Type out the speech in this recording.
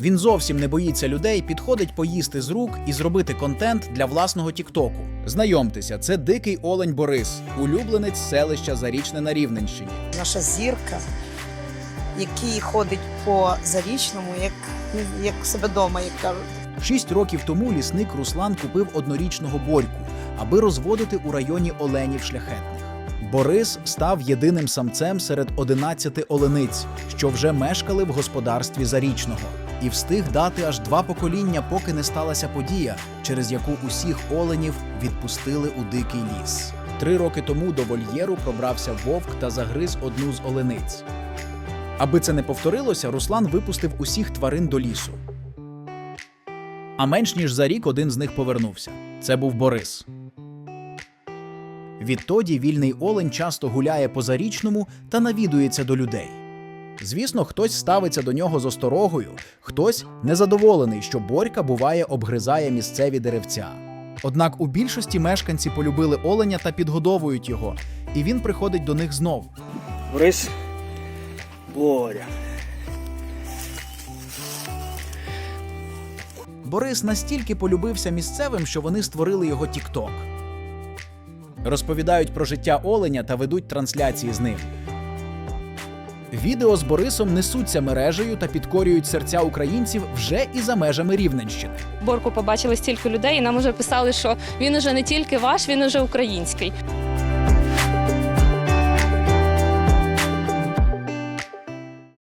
Він зовсім не боїться людей, підходить поїсти з рук і зробити контент для власного Тіктоку. Знайомтеся, це дикий олень Борис, улюбленець селища Зарічне на Рівненщині. наша зірка, який ходить по зарічному, як, як себе вдома, як кажуть. Шість років тому лісник Руслан купив однорічного борьку, аби розводити у районі оленів шляхетних. Борис став єдиним самцем серед 11 олениць, що вже мешкали в господарстві зарічного, і встиг дати аж два покоління, поки не сталася подія, через яку усіх оленів відпустили у дикий ліс. Три роки тому до вольєру пробрався вовк та загриз одну з олениць. Аби це не повторилося, Руслан випустив усіх тварин до лісу. А менш ніж за рік один з них повернувся. Це був Борис. Відтоді вільний олень часто гуляє по зарічному та навідується до людей. Звісно, хтось ставиться до нього з осторогою, хтось незадоволений, що Борька буває обгризає місцеві деревця. Однак у більшості мешканці полюбили оленя та підгодовують його, і він приходить до них знов. Борис. Боря. Борис настільки полюбився місцевим, що вони створили його Тікток. Розповідають про життя оленя та ведуть трансляції з ним. Відео з Борисом несуться мережею та підкорюють серця українців вже і за межами Рівненщини. Борку побачили стільки людей, і нам уже писали, що він уже не тільки ваш, він уже український.